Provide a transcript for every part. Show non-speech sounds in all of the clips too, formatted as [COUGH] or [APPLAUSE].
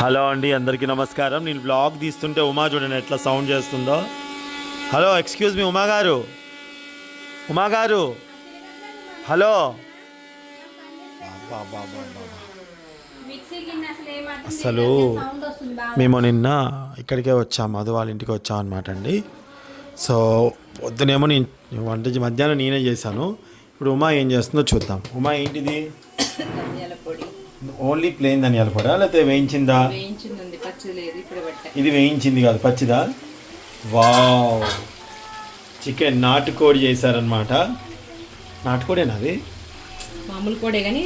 Hello అండి అందరికీ నమస్కారం. నేను బ్లాగ్ తీస్తుంటే ఉమా చూడండి ఎట్లా సౌండ్ చేస్తుందో. హలో ఎక్స్క్యూజ్ మీ ఉమా గారు. ఉమా గారు. హలో. అసలు. మేము నిన్న ఇక్కడికే వచ్చాం మధు వాళ్ళ ఇంటికి వచ్చాం అనమాట అండి. సో పొద్దునేమో నేను వంట మధ్యాహ్నం నేనే చేశాను. ఇప్పుడు ఉమా ఏం చేస్తుందో చూద్దాం. ఉమా ఏంటిది? [COUGHS] [COUGHS] ఓన్లీ ప్లేన్ ధనియాల పొడా లేకపోతే వేయించిందా? వేయించింది ఉంది పచ్చి లేదు ఇప్పుడు పట్ట ఇది వేయించింది కాదు పచ్చిదా? వావ్! చికెన్ నాటుకోడి చేశారనమాట నాటుకోడేనా అది? మామూలు పొడే కానీ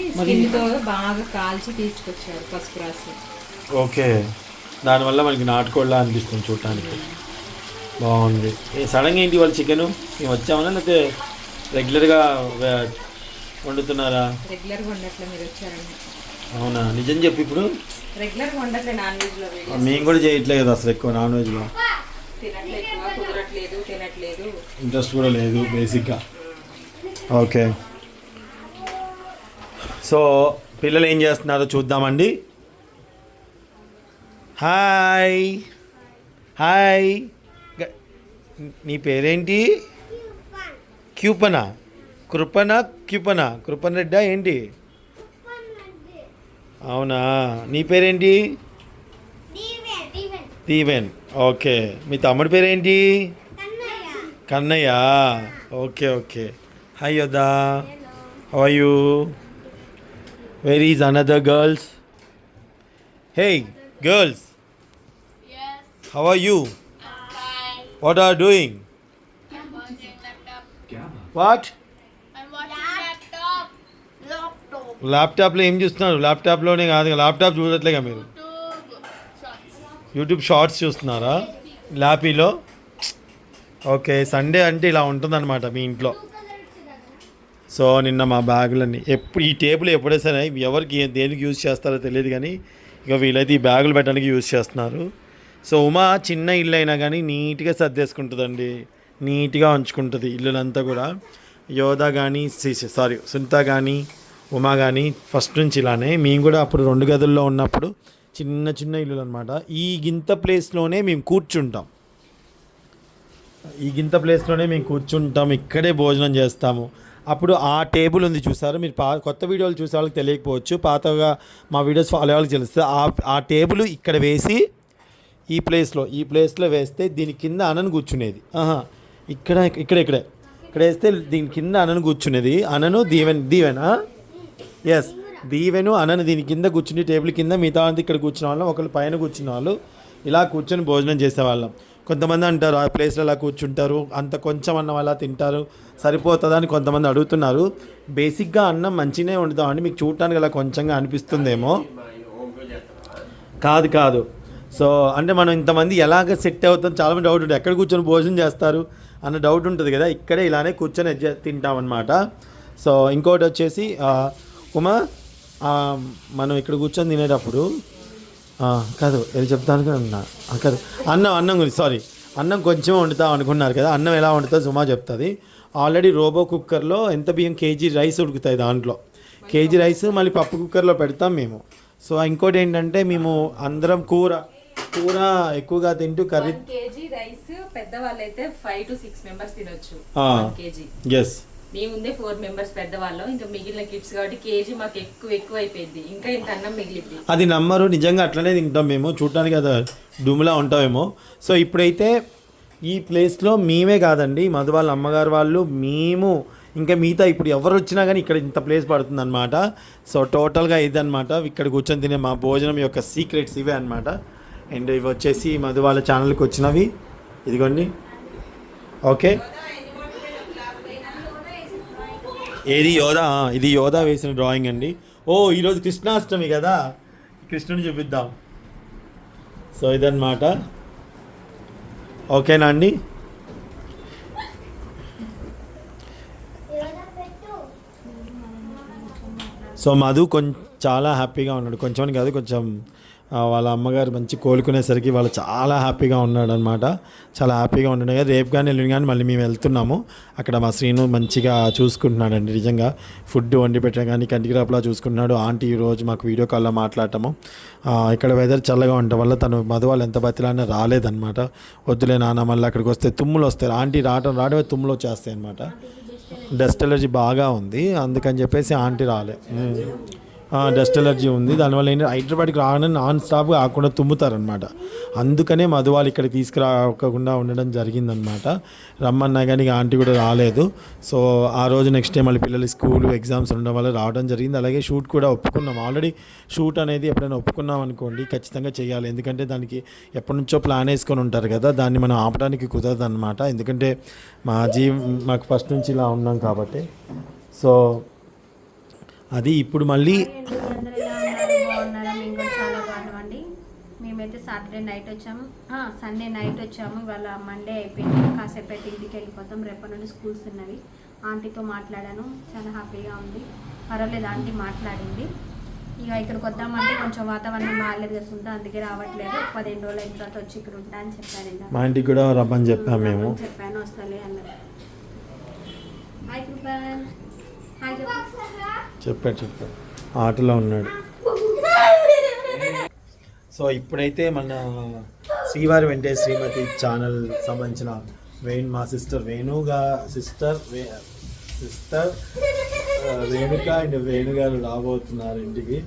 బాగా కాల్చి తీసుకొచ్చారు పసుపు రాసి. ఓకే. దానివల్ల మనకి నాటుకోడిలా అనిపిస్తుంది చూడటానికి బాగుంది. సడన్గా ఏంటి వాళ్ళు చికెను? మేము వచ్చామన్నా లేకపోతే రెగ్యులర్గా వండుతున్నారా? రెగ్యులర్గా ఉండట్లే మీరు వచ్చారండి అవునా? నిజం చెప్పి ఇప్పుడు. రెగ్యులర్గా ఉండట్లే నాన్ వెజ్లో వీడియో మేము కూడా చేయట్లేదు అసలు ఎక్కువ నాన్ వెజ్లో తినట్లేదు ఎక్కువ కుదరట్లేదు తినట్లేదు. ఇంట్రెస్ట్ కూడా లేదు బేసిక్గా ఓకే. సో పిల్లలు ఏం చేస్తున్నారో చూద్దామండి. హాయ్. హాయ్. నీ పేరేంటి? క్యూపనా. కృపణ క్యూపనా? కృపన్ రెడ్డా ఏంటి? అవునా? నీ పేరేంటి? దీవెన్ ఓకే. మీ తమ్ముడి పేరేంటి? Kannayya. Okay okay. Hi యోదా how are you where is another girls hey girls how are you what are doing what ల్యాప్టాప్లో ఏం చూస్తున్నారు? ల్యాప్టాప్లోనే కాదు ల్యాప్టాప్ చూడట్లేగా మీరు. యూట్యూబ్ షార్ట్స్ చూస్తున్నారా? ల్యాపీలో ఓకే సండే అంటే ఇలా ఉంటుందన్నమాట మీ ఇంట్లో. సో నిన్న మా బ్యాగులన్నీ ఎప్పుడు ఈ టేబుల్ ఎప్పుడే సరే ఎవరికి దేనికి యూజ్ చేస్తారో తెలియదు కానీ ఇక వీలైతే ఈ బ్యాగులు పెట్టడానికి యూజ్ చేస్తున్నారు. సో ఉమా చిన్న ఇల్లు అయినా కానీ నీట్గా సర్దేసుకుంటుందండి. నీట్గా ఉంచుకుంటుంది ఇల్లులంతా కూడా. యోధ కానీ సారీ సునీత కానీ ఉమా కానీ ఫస్ట్ నుంచి ఇలానే. మేము కూడా అప్పుడు రెండు గదుల్లో ఉన్నప్పుడు చిన్న చిన్న ఇల్లులు అనమాట ఈ గింత ప్లేస్లోనే మేము కూర్చుంటాం. ఈ గింత ప్లేస్లోనే మేము కూర్చుంటాం ఇక్కడే భోజనం చేస్తాము. అప్పుడు ఆ టేబుల్ ఉంది చూసారు? మీరు పా కొత్త వీడియోలు చూసే వాళ్ళకి తెలియకపోవచ్చు. పాతగా మా వీడియోస్ ఫాలో వాళ్ళకి తెలుస్తుంది. ఆ ఆ టేబుల్ ఇక్కడ వేసి ఈ ప్లేస్లో ఈ ప్లేస్లో వేస్తే దీని కింద అనను కూర్చునేది. ఆహా. ఇక్కడ ఇక్కడ ఇక్కడే. ఇక్కడ వేస్తే దీని కింద అనను కూర్చునేది. అనను దీవెన్ దీవెనా ఎస్ దీవెను అనను దీని కింద కూర్చుని టేబుల్ కింద మిగతా ఇక్కడ కూర్చున్న వాళ్ళం ఒకళ్ళు పైన కూర్చున్న వాళ్ళు ఇలా కూర్చొని భోజనం చేసేవాళ్ళం. కొంతమంది అంటారు ఆ ప్లేస్లో అలా కూర్చుంటారు? అంత కొంచెం అన్నం అలా తింటారు? సరిపోతుందా? అని కొంతమంది అడుగుతున్నారు. బేసిక్గా అన్నం మంచిగానే వండుతామండి. మీకు చూడటానికి అలా కొంచెంగా అనిపిస్తుందేమో? కాదు కాదు. సో అంటే మనం ఇంతమంది ఎలాగ సెట్ అవుతాం? చాలామంది డౌట్ ఉంటుంది. ఎక్కడ కూర్చొని భోజనం చేస్తారు? అన్న డౌట్ ఉంటుంది కదా. ఇక్కడే ఇలానే కూర్చొని తింటామన్నమాట. సో ఇంకోటి వచ్చేసి ఉమా మనం ఇక్కడ కూర్చొని తినేటప్పుడు కాదు ఏది చెప్తాను కదా అన్న. కాదు అన్నం అన్నం గురించి సారీ అన్నం కొంచెం వండుతాం అనుకున్నారు కదా అన్నం ఎలా వండుతుందో సుమా చెప్తుంది. ఆల్రెడీ రోబో కుక్కర్లో ఎంత బియ్యం కేజీ రైస్ ఉడుకుతాయి దాంట్లో. కేజీ రైస్ మళ్ళీ పప్పు కుక్కర్లో పెడతాం మేము. సో ఇంకోటి ఏంటంటే మేము అందరం కూర కూర ఎక్కువగా తింటూ కర్రీ కేజీ రైస్ పెద్ద వాళ్ళైతే ఫైవ్ టు సిక్స్ మెంబర్స్ తినొచ్చు ఎస్ మేముందే ఫోర్ మెంబర్స్ పెద్దవాళ్ళం. ఇంకా మిగిలిన కిడ్స్ కాబట్టి కేజీ మాకు ఎక్కువ ఎక్కువ అయిపోయింది. ఇంకా ఇంత అన్నం మిగిలింది. అది నమ్మరు. నిజంగా అట్లనే తింటాం మేము. చూడటానికి అది డుమ్లా ఉంటామేమో. సో ఇప్పుడైతే ఈ ప్లేస్లో మేమే కాదండి. మధు వాళ్ళ అమ్మగారు వాళ్ళు మేము ఇంకా మిగతా ఇప్పుడు ఎవరు వచ్చినా కానీ ఇక్కడ ఇంత ప్లేస్ పడుతుందన్నమాట. సో టోటల్గా ఇదన్నమాట. ఇక్కడ కూర్చొని తినే మా భోజనం యొక్క సీక్రెట్స్ ఇవే అనమాట అండ్ ఇవి వచ్చేసి మధు వాళ్ళ ఛానల్కి వచ్చినవి. ఇదిగోండి. ఓకే. ఏది యోధా? ఇది యోధా వేసిన డ్రాయింగ్ అండి. ఓ ఈరోజు కృష్ణాష్టమి కదా? కృష్ణుని చూపిద్దాం. సో ఇదన్నమాట. ఓకేనా అండి? సో మధు కొంచెం చాలా హ్యాపీగా ఉన్నాడు. కొంచెం కాదు కొంచెం వాళ్ళ అమ్మగారు మంచి కోలుకునేసరికి వాళ్ళు చాలా హ్యాపీగా ఉన్నాడు అనమాట చాలా హ్యాపీగా ఉండే రేపు కానీ వెళ్ళిన కానీ మళ్ళీ మేము వెళ్తున్నాము. అక్కడ మా శ్రీను మంచిగా చూసుకుంటున్నాడండి నిజంగా. ఫుడ్ వండి పెట్టడం కానీ కంటికి రాపలా చూసుకుంటున్నాడు. ఆంటీ ఈరోజు రోజు మాకు వీడియో కాల్లో మాట్లాడటము. ఇక్కడ వెదర్ చల్లగా ఉండటం వల్ల తను మధువాళ్ళు ఎంత బతిలానే రాలేదనమాట వద్దులే నాన్న మళ్ళీ అక్కడికి వస్తే తుమ్ములు వస్తాయి. ఆంటీ రావడం రావడమే తుమ్ములు వచ్చేస్తాయి అనమాట డస్ట్ ఎలర్జీ బాగా ఉంది. అందుకని చెప్పేసి ఆంటీ రాలే. డస్ట్ ఎలర్జీ ఉంది. దానివల్ల ఏంటంటే హైదరాబాద్కి రాగానే నాన్ స్టాప్ కాకుండా తుమ్ముతారనమాట అందుకనే మధువాళ్ళు ఇక్కడ ఇక్కడికి తీసుకురాకుండా ఉండడం జరిగిందనమాట రమ్మన్నా కానీ ఆంటీ కూడా రాలేదు. సో ఆ రోజు నెక్స్ట్ డే మళ్ళీ పిల్లలు స్కూల్ ఎగ్జామ్స్ ఉండడం వల్ల రావడం జరిగింది. అలాగే షూట్ కూడా ఒప్పుకున్నాం. ఆల్రెడీ షూట్ అనేది ఎప్పుడైనా ఒప్పుకున్నాం అనుకోండి ఖచ్చితంగా చేయాలి. ఎందుకంటే దానికి ఎప్పటి నుంచో ప్లాన్ వేసుకొని ఉంటారు కదా దాన్ని మనం ఆపడానికి కుదరదు అనమాట ఎందుకంటే మా జీవ్ మాకు ఫస్ట్ నుంచి ఇలా ఉన్నాం కాబట్టి. సో అది ఇప్పుడు మళ్ళీ మేమైతే సాటర్డే నైట్ వచ్చాము. సండే నైట్ వచ్చాము. ఇవాళ మండే అయిపోయింది. కాసేపు అయితే ఇంటికి వెళ్ళిపోతాం. రేపటి నుండి స్కూల్స్ ఉన్నవి. ఆంటీతో మాట్లాడాను. చాలా హ్యాపీగా ఉంది. పర్వాలేదు ఆంటీ మాట్లాడింది. ఇక ఇక్కడికి వద్దామంటే కొంచెం వాతావరణం బాగాలేదు కదా సుంతా అందుకే రావట్లేదు. పదిహేను రోజులు తర్వాత వచ్చి ఇక్కడ ఉంటా అని చెప్పాను. మా ఇంటికి కూడా రమ్మని చెప్పాం మేము. చెప్పాను వస్తలే అన్నారు. చెప్పు చెప్పాడు చెప్పాడు. ఆటలో ఉన్నాడు. సో ఇప్పుడైతే మన శ్రీవారి వెంటే శ్రీమతి ఛానల్ సంబంధించిన వేణు మా సిస్టర్ వేణుగా సిస్టర్ వే సిస్టర్ రేణుక అండ్ వేణుగారు రాబోతున్నారు ఇంటికి.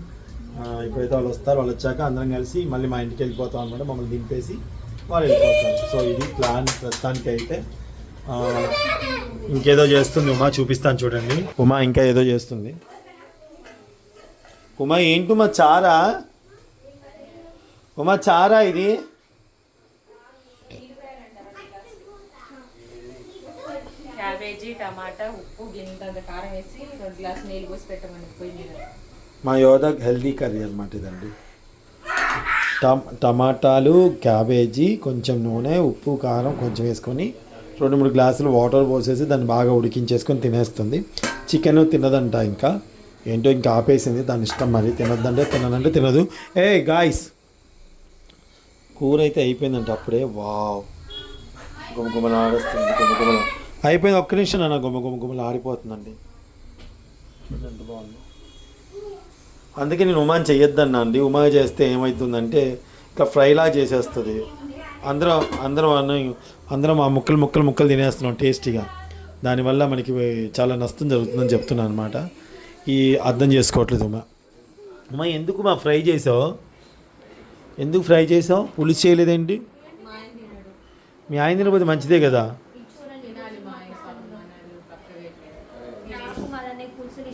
ఇప్పుడైతే వాళ్ళు వస్తారు వాళ్ళు వచ్చాక అందరం కలిసి మళ్ళీ మా ఇంటికి వెళ్ళిపోతాం అనమాట మమ్మల్ని దింపేసి వాళ్ళు వెళ్ళిపోతారు. సో ఇది ప్లాన్ ప్రస్తుతానికి అయితే ఇంకేదో చేస్తుంది ఉమా చూపిస్తాను చూడండి. ఉమా ఇంకా ఏదో చేస్తుంది. ఉమా ఏంటి ఉమా చారా? ఉమా చారా ఇది? క్యాబేజీ టమాటా ఉప్పు గింత కారం వేసి రెండు గ్లాస్ నీళ్ళు పోసి పెట్టమని పొయ్యి మీద. మా యోధ హెల్దీ కర్రీ అనమాట ఇదండి. టమ్ టమాటాలు క్యాబేజీ కొంచెం నూనె ఉప్పు కారం కొంచెం వేసుకొని రెండు మూడు గ్లాసులు వాటర్ పోసేసి దాన్ని బాగా ఉడికించేసుకొని తినేస్తుంది. చికెన్ తినదంట ఇంకా. ఏంటో ఇంకా ఆపేసింది. దాని ఇష్టం మరి. తినద్దంటే తినదంటే తినదు. ఏ గాయస్ కూర అయితే అయిపోయిందంట అప్పుడే. వావ్! గుమగుమలు ఆడేస్తుంది. గుమగుమలు. అయిపోయింది. ఒక్క నిమిషం నాన్న. గుమ గుమగుమలు ఆడిపోతుందండి ఎంత బాగుంది. అందుకే నేను ఉమాన్ చేయొద్దన్నా అండి. ఉమా చేస్తే ఏమవుతుందంటే ఇట్లా ఫ్రైలా చేసేస్తుంది. అందరం అందరం అన్న- అందరం ఆ ముక్కలు ముక్కలు ముక్కలు తినేస్తున్నాం టేస్టీగా. దానివల్ల మనకి చాలా నష్టం జరుగుతుందని చెప్తున్నాను అనమాట ఈ అర్థం చేసుకోవట్లేదు ఉమా. ఉమా ఎందుకు మా ఫ్రై చేసావు? ఎందుకు ఫ్రై చేసావు? పులుసు చేయలేదేంటి? మీ ఆయన తినకపోతే మంచిదే కదా? నాకు మదన్నయ్య పులుసులు